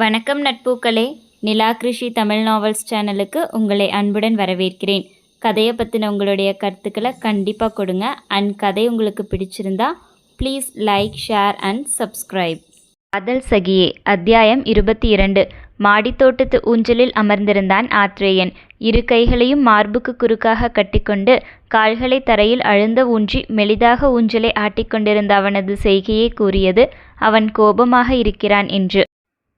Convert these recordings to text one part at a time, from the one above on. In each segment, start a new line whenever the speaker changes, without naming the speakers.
வணக்கம் நட்பூக்களே. நிலா கிருஷி தமிழ் நாவல்ஸ் சேனலுக்கு உங்களை அன்புடன் வரவேற்கிறேன். கதையை பற்றின உங்களுடைய கருத்துக்களை கண்டிப்பாக கொடுங்க. அண்ட் கதை உங்களுக்கு பிடிச்சிருந்தா please like share and subscribe Kadhal Sakhiye அத்தியாயம் இருபத்தி இரண்டு. மாடித்தோட்டத்து ஊஞ்சலில் அமர்ந்திருந்தான் ஆத்ரேயன். இரு கைகளையும் மார்புக்கு குறுக்காக கட்டிக்கொண்டு கால்களை தரையில் அழுந்த ஊன்றி மெலிதாக ஊஞ்சலை ஆட்டிக்கொண்டிருந்த அவனது செய்கையை கூறியது அவன் கோபமாக இருக்கிறான் என்று.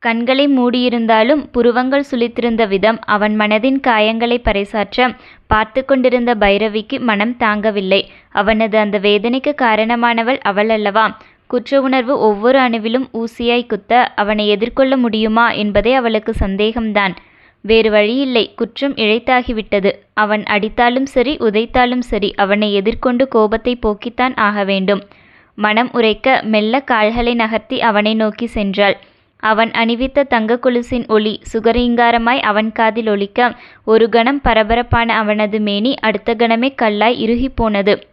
கண்களை மூடியிருந்தாலும் புருவங்கள் சுளித்திருந்த விதம் அவன் மனதின் காயங்களை பறைசாற்ற பார்த்து கொண்டிருந்த பைரவிக்கு மனம் தாங்கவில்லை. அவனது அந்த வேதனைக்கு காரணமானவள் அவள் அல்லவா? குற்ற உணர்வு ஒவ்வொரு அணுவிலும் ஊசியாய் குத்த அவனை எதிர்கொள்ள முடியுமா என்பதே அவளுக்கு சந்தேகம்தான். வேறு வழியில்லை குற்றம் இழைத்தாகிவிட்டது. அவன் அடித்தாலும் சரி உதைத்தாலும் சரி அவனை எதிர்கொண்டு கோபத்தை போக்கித்தான் ஆக வேண்டும். மனம் உரைக்க மெல்ல கால்களை நகர்த்தி அவனை நோக்கி சென்றாள். அவன் அணிவித்த தங்க கொலுசின் ஒளி சுகரீங்காரமாய் அவன் காதில் ஒலிக்க ஒரு கணம் பரபரப்பான அவனது மேனி அடுத்த கணமே கல்லாய் இறுகிப் போனது.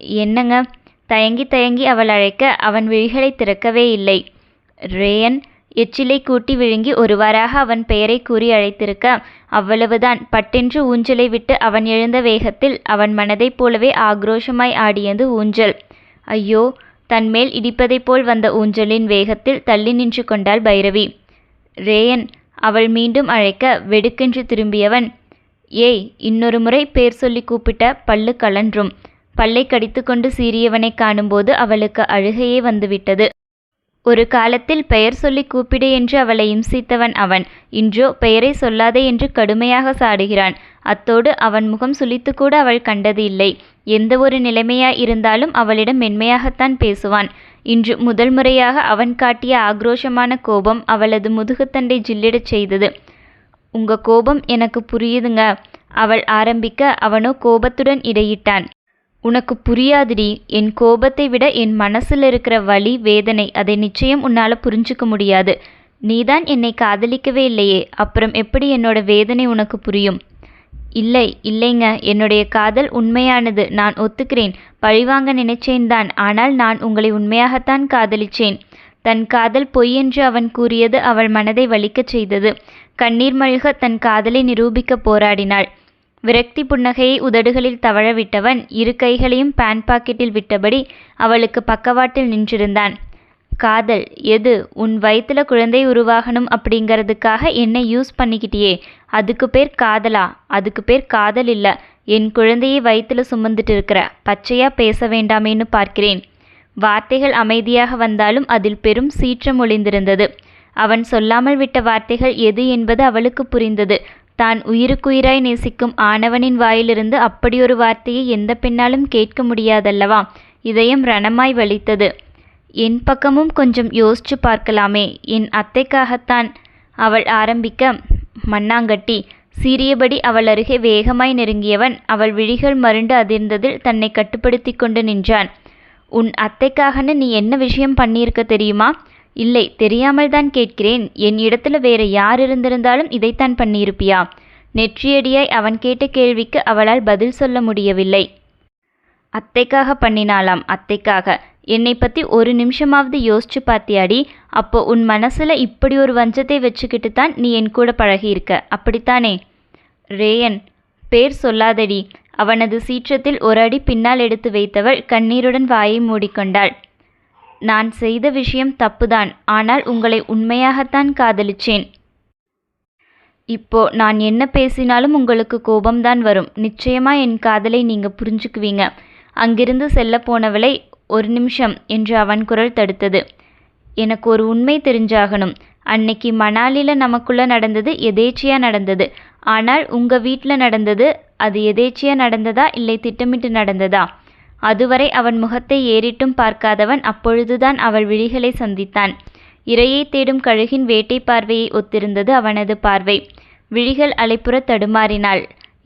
என்னங்க? தயங்கி தயங்கி அவள் அழைக்க அவன் விழிகளை திறக்கவே இல்லை. ரேயன் எச்சிலை கூட்டி விழுங்கி ஒருவாறாக அவன் பெயரை கூறி அழைத்திருக்க அவ்வளவுதான். பட்டென்று ஊஞ்சலை விட்டு அவன் எழுந்த வேகத்தில் அவன் மனதைப் போலவே ஆக்ரோஷமாய் ஆடியது ஊஞ்சல். ஐயோ தன்மேல் இடிப்பதைப் போல் வந்த ஊஞ்சலின் வேகத்தில் தள்ளி நின்று கொண்டாள் பைரவி. ரேயன் அவள் மீண்டும் அழைக்க வெடுக்கென்று திரும்பியவன் ஏய் இன்னொரு முறை பேர் சொல்லி கூப்பிட்ட பல்லு கலன்றும் பல்லை கடித்துக்கொண்டு சீறியவனை காணும்போது அவளுக்கு அழுகையே வந்துவிட்டது. ஒரு காலத்தில் பெயர் சொல்லி கூப்பிடு என்று அவளை இம்சித்தவன் அவன். இன்றோ பெயரை சொல்லாதே என்று கடுமையாக சாடுகிறான். அத்தோடு அவன் முகம் சுளித்துக்கூட அவள் கண்டது இல்லை. எந்த ஒரு நிலைமையா இருந்தாலும் அவளிடம் மென்மையாகத்தான் பேசுவான். இன்று முதல் முறையாக அவன் காட்டிய ஆக்ரோஷமான கோபம் அவளது முதுகுத்தண்டை ஜில்லிடச் செய்தது. உங்க கோபம் எனக்கு புரியுதுங்க அவள் ஆரம்பிக்க அவனோ கோபத்துடன் இடையிட்டான். உனக்கு புரியாதுடி. என் கோபத்தை விட என் மனசில் இருக்கிற வலி வேதனை அதை நிச்சயம் உன்னால் புரிஞ்சுக்க முடியாது. நீதான் என்னை காதலிக்கவே இல்லையே. அப்புறம் எப்படி என்னோட வேதனை உனக்கு புரியும்? இல்லை இல்லைங்க. என்னுடைய காதல் உண்மையானது நான் ஒத்துக்கிறேன். பழிவாங்க நினைச்சேன்தான் ஆனால் நான் உங்களை உண்மையாகத்தான் காதலிச்சேன். தன் காதல் பொய் என்று அவன் கூறியது அவள் மனதை வலிக்கச் செய்தது. கண்ணீர் மழுக தன் காதலை நிரூபிக்க போராடினாள். விரக்தி புன்னகையை உதடுகளில் தவழ விட்டவன் இரு கைகளையும் பேண்ட் பாக்கெட்டில் விட்டபடி அவளுக்கு பக்கவாட்டில் நின்றிருந்தான். காதல் எது? உன் வயிற்றுல குழந்தை உருவாகணும் அப்படிங்கிறதுக்காக என்னை யூஸ் பண்ணிக்கிட்டியே. அதுக்கு பேர் காதலா? அதுக்கு பேர் காதல் இல்லை. என் குழந்தையை வயிற்றுல சுமந்துட்டு இருக்கிற பச்சையா பேச வேண்டாமேன்னு பார்க்கிறேன். வார்த்தைகள் அமைதியாக வந்தாலும் அதில் பெரும் சீற்றம் ஒளிந்திருந்தது. அவன் சொல்லாமல் விட்ட வார்த்தைகள் எது என்பது அவளுக்கு புரிந்தது. தான் உயிருக்குயிராய் நேசிக்கும் ஆணவனின் வாயிலிருந்து அப்படியொரு வார்த்தையை எந்த பெண்ணாலும் கேட்க முடியாதல்லவா? இதயம் ரணமாய் வலித்தது. என் பக்கமும் கொஞ்சம் யோசிச்சு பார்க்கலாமே. என் அத்தைக்காகத்தான் அவள் ஆரம்பிக்க மண்ணாங்கட்டி. சீரியபடி அவள் அருகே வேகமாய் நெருங்கியவன் அவள் விழிகள் மருண்டு அதிர்ந்ததில் தன்னை கட்டுப்படுத்தி கொண்டு நின்றான். உன் அத்தைக்காகன்னு நீ என்ன விஷயம் பண்ணியிருக்க தெரியுமா? இல்லை தெரியாமல் தான் கேட்கிறேன். என் இடத்துல வேற யார் இருந்திருந்தாலும் இதைத்தான் பண்ணியிருப்பியா? நெற்றியடியாய் அவன் கேட்ட கேள்விக்கு அவளால் பதில் சொல்ல முடியவில்லை. அத்தைக்காக பண்ணினாலாம் அத்தைக்காக. என்னை பற்றி ஒரு நிமிஷமாவது யோசிச்சு பார்த்தியாடி? அப்போ உன் மனசில் இப்படி ஒரு வஞ்சத்தை வச்சுக்கிட்டு தான் நீ என் கூட பழகியிருக்க. அப்படித்தானே? ரேயன் பேர் சொல்லாதடி. அவனது சீற்றத்தில் ஒரு அடி பின்னால் எடுத்து வைத்தவள் கண்ணீருடன் வாயை மூடிக்கொண்டாள். நான் செய்த விஷயம் தப்புதான். ஆனால் உங்களை உண்மையாகத்தான் காதலிச்சேன். இப்போ நான் என்ன பேசினாலும் உங்களுக்கு கோபம்தான் வரும். நிச்சயமா என் காதலை நீங்க புரிஞ்சுக்குவீங்க. அங்கிருந்து செல்ல போனவளை ஒரு நிமிஷம் என்று அவன் குரல் தடுத்தது. எனக்கு ஒரு உண்மை தெரிஞ்சாகணும். அன்னைக்கு மணாலியில் நமக்குள்ள நடந்தது எதேச்சியாக நடந்தது. ஆனால் உங்கள் வீட்டில் நடந்தது அது எதேச்சியாக நடந்ததா இல்லை திட்டமிட்டு நடந்ததா? அதுவரை அவன் முகத்தை ஏறிட்டும் பார்க்காதவன் அப்பொழுதுதான் அவள் விழிகளை சந்தித்தான். இரையை தேடும் கழுகின் வேட்டை பார்வையை ஒத்திருந்தது அவனது பார்வை. விழிகள் அலைப்புற தடுமாறினாள்.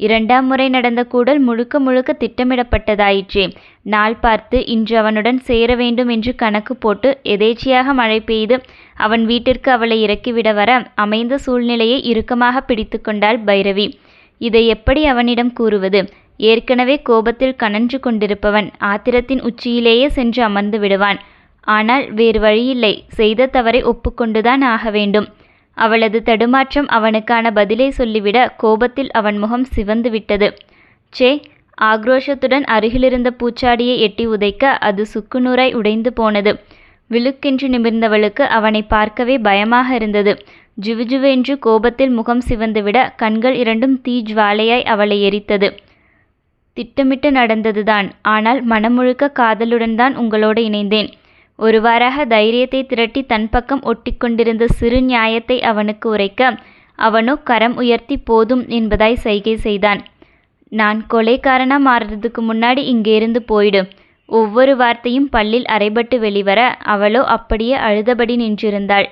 இரண்டாம் முறை நடந்த கூடல் முழுக்க முழுக்க திட்டமிடப்பட்டதாயிற்றே. நாள் பார்த்து இன்று அவனுடன் சேர வேண்டும் என்று கணக்கு போட்டு எதேச்சியாக மழை பெய்து அவன் வீட்டிற்கு அவளை இறக்கிவிட வர அமைந்த சூழ்நிலையை இறுக்கமாக பிடித்து கொண்டாள் பைரவி. இதை எப்படி அவனிடம் கூறுவது? ஏற்கனவே கோபத்தில் கனன்று கொண்டிருப்பவன் ஆத்திரத்தின் உச்சியிலேயே சென்று அமர்ந்து விடுவான். ஆனால் வேறு வழியில்லை. செய்த தவறை ஒப்புக்கொண்டுதான் ஆக வேண்டும். அவளது தடுமாற்றம் அவனுக்கான பதிலை சொல்லிவிட கோபத்தில் அவன் முகம் சிவந்து விட்டது சே ஆக்ரோஷத்துடன் அருகிலிருந்த பூச்சாடியை எட்டி உதைக்க அது சுக்குநூறாய் உடைந்து போனது. விழுக்கென்று நிமிர்ந்தவளுக்கு அவனை பார்க்கவே பயமாக இருந்தது. ஜுவுஜுவென்று கோபத்தில் முகம் சிவந்துவிட கண்கள் இரண்டும் தீ ஜுவாலையாய் அவளை எரித்தது. திட்டமிட்டு நடந்ததுதான். ஆனால் மனம் முழுக்க காதலுடன் தான் உங்களோடு இணைந்தேன். ஒருவாறாக தைரியத்தை திரட்டி தன் பக்கம் ஒட்டிக்கொண்டிருந்த சிறு நியாயத்தை அவனுக்கு உரைக்க அவனோ கரம் உயர்த்தி போதும் என்பதாய் சைகை செய்தான். நான் கொலைக்காரனா மாறுறதுக்கு முன்னாடி இங்கே இருந்து போயிடு. ஒவ்வொரு வார்த்தையும் பல்லில் அரைபட்டு வெளிவர அவளோ அப்படியே அழுதபடி நின்றிருந்தாள்.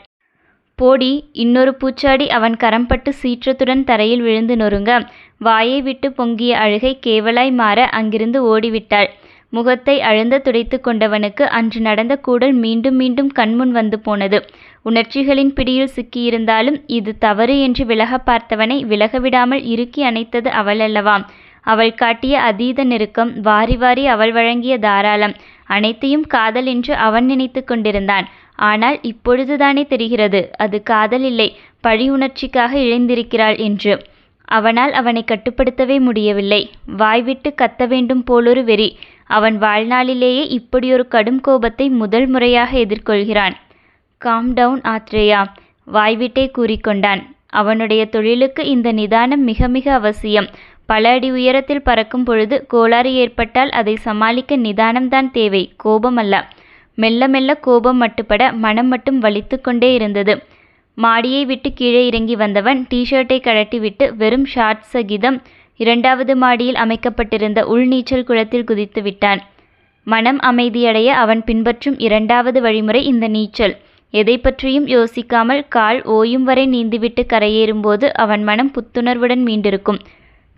போடி இன்னொரு பூச்சாடி அவன் கரம்பட்டு சீற்றத்துடன் தரையில் விழுந்து நொறுங்க வாயை விட்டு பொங்கிய அழுகை கேவலாய் மாற அங்கிருந்து ஓடிவிட்டாள். முகத்தை அழுந்த துடைத்து கொண்டவனுக்கு அன்று நடந்த கூடல் மீண்டும் மீண்டும் கண்முன் வந்து போனது. உணர்ச்சிகளின் பிடியில் சிக்கியிருந்தாலும் இது தவறு என்று விலக பார்த்தவனை விலகவிடாமல் இறுக்கி அணைத்தது அவளல்லவாம் அவள் காட்டிய அதீத நெருக்கம் வாரி வாரி அவள் வழங்கிய தாராளம். அனைத்தையும் காதல் என்று அவன் நினைத்து கொண்டிருந்தான். ஆனால் இப்பொழுதுதானே தெரிகிறது அது காதல் இல்லை பழி உணர்ச்சிக்காக இழைந்திருக்கிறாள் என்று. அவனால் அவனை கட்டுப்படுத்தவே முடியவில்லை. வாய்விட்டு கத்த வேண்டும் போலொரு வெறி. அவன் வாழ்நாளிலேயே இப்படியொரு கடும் கோபத்தை முதல் முறையாக எதிர்கொள்கிறான். Calm down Atreya வாய்விட்டே கூறிக்கொண்டான். அவனுடைய தொழிலுக்கு இந்த நிதானம் மிக மிக அவசியம். பல அடி உயரத்தில் பறக்கும் பொழுது கோளாறு ஏற்பட்டால் அதை சமாளிக்க நிதானம்தான் தேவை கோபம் அல்ல. மெல்ல மெல்ல கோபம் மட்டுப்பட மனம் மட்டும் வலித்து கொண்டே இருந்தது. மாடியை விட்டு கீழே இறங்கி வந்தவன் டிஷர்ட்டை கழட்டிவிட்டு வெறும் ஷார்ட் சகிதம் இரண்டாவது மாடியில் அமைக்கப்பட்டிருந்த உள்நீச்சல் குளத்தில் குதித்து விட்டான். மனம் அமைதியடைய அவன் பின்பற்றும் இரண்டாவது வழிமுறை இந்த நீச்சல். எதை பற்றியும் யோசிக்காமல் கால் ஓயும் வரை நீந்திவிட்டு கரையேறும்போது அவன் மனம் புத்துணர்வுடன் மீண்டிருக்கும்.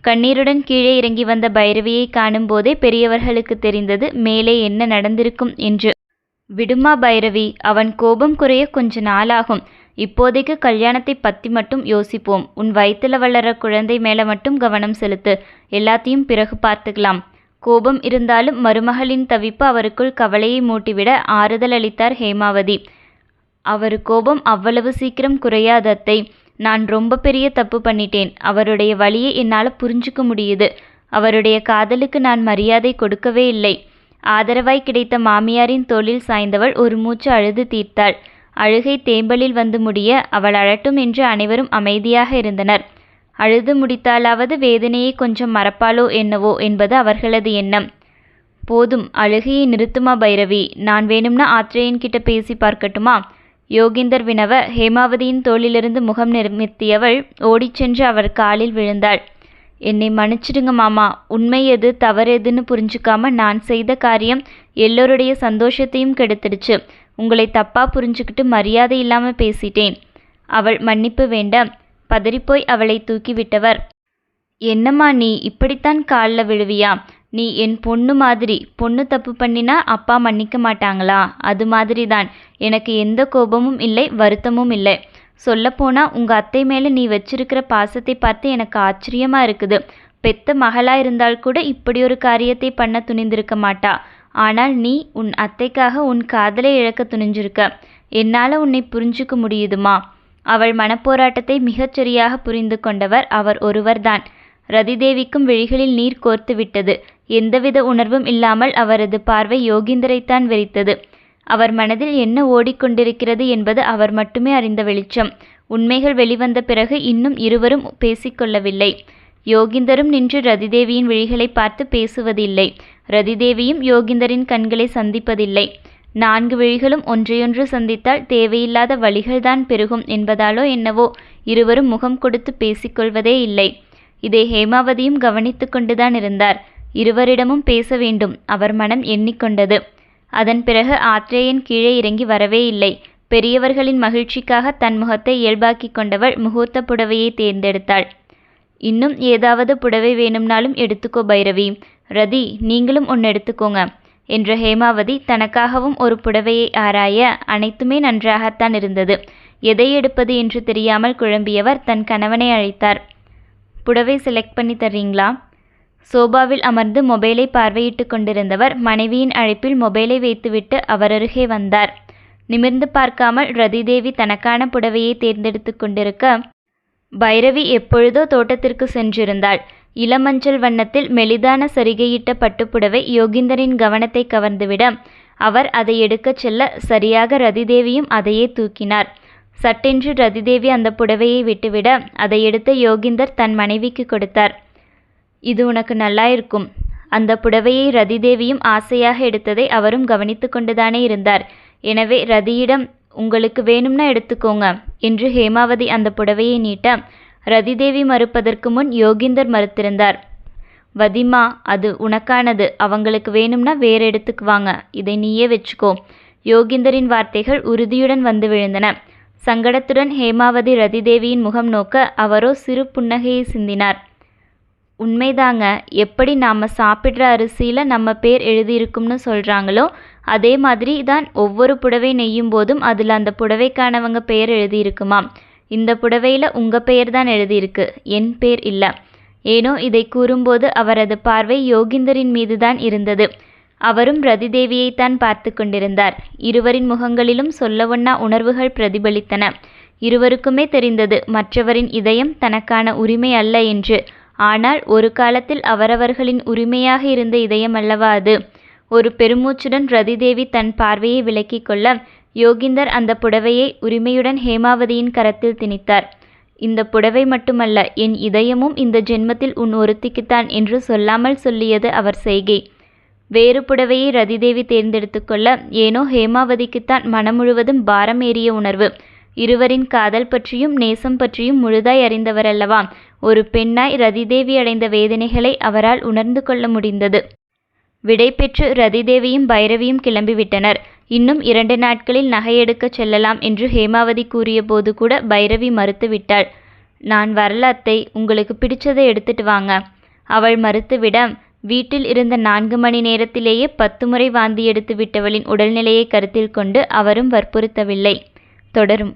கண்ணீருடன் கீழே இறங்கி வந்த பைரவியை காணும் போதே பெரியவர்களுக்கு தெரிந்தது மேலே என்ன நடந்திருக்கும் என்று. விடுமா பைரவி அவன் கோபம் குறைய கொஞ்ச நாளாகும். இப்போதைக்கு கல்யாணத்தை பற்றி மட்டும் யோசிப்போம். உன் வயிற்றுல வளர குழந்தை மேலே மட்டும் கவனம் செலுத்து. எல்லாத்தையும் பிறகு பார்த்துக்கலாம். கோபம் இருந்தாலும் மருமகளின் தவிப்பு அவருக்குள் கவலையை மூட்டிவிட ஆறுதல் அளித்தார் ஹேமாவதி. அவர் கோபம் அவ்வளவு சீக்கிரம் குறையாதத்தை நான் ரொம்ப பெரிய தப்பு பண்ணிட்டேன். அவருடைய வழியை என்னால் புரிஞ்சுக்க முடியுது. அவருடைய காதலுக்கு நான் மரியாதை கொடுக்கவே இல்லை. ஆதரவாய் கிடைத்த மாமியாரின் தோளில் சாய்ந்தவள் ஒரு மூச்சு அழுது தீர்த்தாள். அழுகை தேம்பலில் வந்து முடிய அவள் அழட்டும் என்று அனைவரும் அமைதியாக இருந்தனர். அழுது முடித்தாலாவது வேதனையை கொஞ்சம் மறப்பாளோ என்னவோ? என்பது அவர்களது எண்ணம். போதும் அழுகையை நிறுத்துமா பைரவி? நான் வேணும்னா ஆத்ரேயன் கிட்ட பேசி பார்க்கட்டுமா? யோகிந்தர் வினவ ஹேமாவதியின் தோளிலிருந்து முகம் நிர்மித்தியவள் ஓடிச் சென்று அவர் காலில் விழுந்தாள். என்னை மன்னிச்சிடுங்க மாமா. உண்மை எது தவறு எதுன்னு புரிஞ்சுக்காம நான் செய்த காரியம் எல்லோருடைய சந்தோஷத்தையும் கெடுத்துடுச்சு. உங்களை தப்பா புரிஞ்சுக்கிட்டு மரியாதை இல்லாமல் பேசிட்டேன். அவள் மன்னிப்பு வேண்டாம். பதறிப்போய் அவளை தூக்கிவிட்டவர் என்னம்மா நீ இப்படித்தான் காலில் விழுவியா? நீ என் பொண்ணு மாதிரி பொண்ணு தப்பு பண்ணினா அப்பா மன்னிக்க மாட்டாங்களா? அது மாதிரி தான் எனக்கு எந்த கோபமும் இல்லை வருத்தமும் இல்லை. சொல்லப்போனா உங்கள் அத்தை மேலே நீ வச்சிருக்கிற பாசத்தை பார்த்து எனக்கு ஆச்சரியமாக இருக்குது. பெத்த மகளா இருந்தால் கூட இப்படி ஒரு காரியத்தை பண்ண துணிந்திருக்க மாட்டா. ஆனால் நீ உன் அத்தைக்காக உன் காதலை இழக்க துணிஞ்சிருக்க. என்னால் உன்னை புரிஞ்சுக்க முடியுதுமா? அவள் மனப்போராட்டத்தை மிகச் சரியாக புரிந்து கொண்டவர் அவர் ஒருவர்தான். ரதிதேவிக்கும் விழிகளில் நீர் கோர்த்து விட்டது. எந்தவித உணர்வும் இல்லாமல் அவரது பார்வை யோகிந்தரைத்தான் வெறித்தது. அவர் மனதில் என்ன ஓடிக்கொண்டிருக்கிறது என்பது அவர் மட்டுமே அறிந்த வெளிச்சம். உண்மைகள் வெளிவந்த பிறகு இன்னும் இருவரும் பேசிக்கொள்ளவில்லை யோகிந்தரும் நின்று ரதிதேவியின் விழிகளை பார்த்து பேசுவதில்லை. ரதிதேவியும் யோகிந்தரின் கண்களை சந்திப்பதில்லை. நான்கு வழிகளும் ஒன்றையொன்று சந்தித்தால் தேவையில்லாத வழிகள்தான் பெருகும் என்பதாலோ என்னவோ இருவரும் முகம் கொடுத்து பேசிக்கொள்வதே இல்லை. இதை ஹேமாவதியும் கவனித்து கொண்டுதான் இருந்தார். இருவரிடமும் பேச வேண்டும். அவர் மனம் எண்ணிக்கொண்டது. அதன் பிறகு ஆத்ரேயன் கீழே இறங்கி வரவே இல்லை. பெரியவர்களின் மகிழ்ச்சிக்காக தன் முகத்தை இயல்பாக்கிக் கொண்டவள் முகூர்த்த புடவையை தேர்ந்தெடுத்தாள். இன்னும் ஏதாவது புடவை வேணும்னாலும் எடுத்துக்கோ பைரவி. ரதி நீங்களும் ஒன்று எடுத்துக்கோங்க என்ற ஹேமாவதி தனக்காகவும் ஒரு புடவையை ஆராய அனைத்துமே நன்றாகத்தான் இருந்தது. எதை எடுப்பது என்று தெரியாமல் குழம்பியவர் தன் கணவனை அழைத்தார். புடவை செலக்ட் பண்ணி தர்றீங்களா? சோபாவில் அமர்ந்து மொபைலை பார்வையிட்டு கொண்டிருந்தவர் மனைவியின் அழைப்பில் மொபைலை வைத்துவிட்டு அவர் அருகே வந்தார். நிமிர்ந்து பார்க்காமல் ரதிதேவி தனக்கான புடவையை தேர்ந்தெடுத்து கொண்டிருக்க பைரவி எப்பொழுதோ தோட்டத்திற்கு சென்றிருந்தாள். இளமஞ்சள் வண்ணத்தில் மெலிதான சரிகையிட்ட பட்டுப்புடவை யோகிந்தரின் கவனத்தை கவர்ந்துவிட அவர் அதை எடுக்கச் செல்ல சரியாக ரதிதேவியும் அதையே தூக்கினார். சட்டென்று ரதிதேவி அந்த புடவையை விட்டுவிட அதை எடுத்த யோகிந்தர் தன் மனைவிக்கு கொடுத்தார். இது உனக்கு நல்லாயிருக்கும் அந்த புடவையை ரதிதேவியும் ஆசையாக எடுத்ததை அவரும் கவனித்து கொண்டுதானே இருந்தார். எனவே ரதியிடம் உங்களுக்கு வேணும்னா எடுத்துக்கோங்க என்று ஹேமாவதி அந்த புடவையை நீட்ட ரதிதேவி மறுப்பதற்கு முன் யோகிந்தர் மறுத்திருந்தார். வதிமா அது உனக்கானது. அவங்களுக்கு வேணும்னா வேற எடுத்துக்குவாங்க இதை நீயே வச்சுக்கோ. யோகிந்தரின் வார்த்தைகள் உறுதியுடன் வந்து விழுந்தன. சங்கடத்துடன் ஹேமாவதி ரதிதேவியின் முகம் நோக்க அவரோ சிறு புன்னகையை சிந்தினார். உண்மைதாங்க. எப்படி நாம் சாப்பிட்ற அரிசியில் நம்ம பேர் எழுதியிருக்கும்னு சொல்கிறாங்களோ அதே மாதிரி தான் ஒவ்வொரு புடவை நெய்யும் போதும் அதில் அந்த புடவைக்கானவங்க பெயர் எழுதியிருக்குமாம். இந்த புடவையில் உங்கள் பெயர் தான் எழுதியிருக்கு. என் பேர் இல்லை. ஏனோ இதை கூறும்போது அவரது பார்வை யோகிந்தரின் மீதுதான் இருந்தது. அவரும் ரதிதேவியைத்தான் பார்த்து கொண்டிருந்தார். இருவரின் முகங்களிலும் சொல்லவொன்னா உணர்வுகள் பிரதிபலித்தன. இருவருக்குமே தெரிந்தது மற்றவரின் இதயம் தனக்கான உரிமை அல்ல என்று. ஆனால் ஒரு காலத்தில் அவரவர்களின் உரிமையாக இருந்த இதயம் அல்லவா அது? ஒரு பெருமூச்சுடன் ரதிதேவி தன் பார்வையை விலக்கிக் கொள்ள யோகிந்தர் அந்த புடவையை உரிமையுடன் ஹேமாவதியின் கரத்தில் திணித்தார். இந்த புடவை மட்டுமல்ல என் இதயமும் இந்த ஜென்மத்தில் உன் ஒருத்திக்குத்தான் என்று சொல்லாமல் சொல்லியது அவர் செய்கை. வேறு புடவையை ரதிதேவி தேர்ந்தெடுத்து கொள்ள ஏனோ ஹேமாவதிக்குத்தான் மனம் முழுவதும் பாரம் ஏறிய உணர்வு. இருவரின் காதல் பற்றியும் நேசம் பற்றியும் முழுதாய் அறிந்தவரல்லவா? ஒரு பெண்ணாய் ரதிதேவி அடைந்த வேதனைகளை அவரால் உணர்ந்து கொள்ள முடிந்தது. விடை பெற்று ரதிதேவியும் பைரவியும் கிளம்பிவிட்டனர். இன்னும் இரண்டு நாட்களில் நகையெடுக்க செல்லலாம் என்று ஹேமாவதி கூறியபோது கூட பைரவி மறுத்துவிட்டாள். நான் வரலாத்தை உங்களுக்கு பிடிச்சதை எடுத்துட்டு வாங்க அவள் மறுத்துவிட வீட்டில் இருந்த நான்கு மணி நேரத்திலேயே பத்து முறை வாந்தி எடுத்து விட்டவளின் உடல்நிலையை கருத்தில் கொண்டு அவரும் வற்புறுத்தவில்லை. தொடரும்.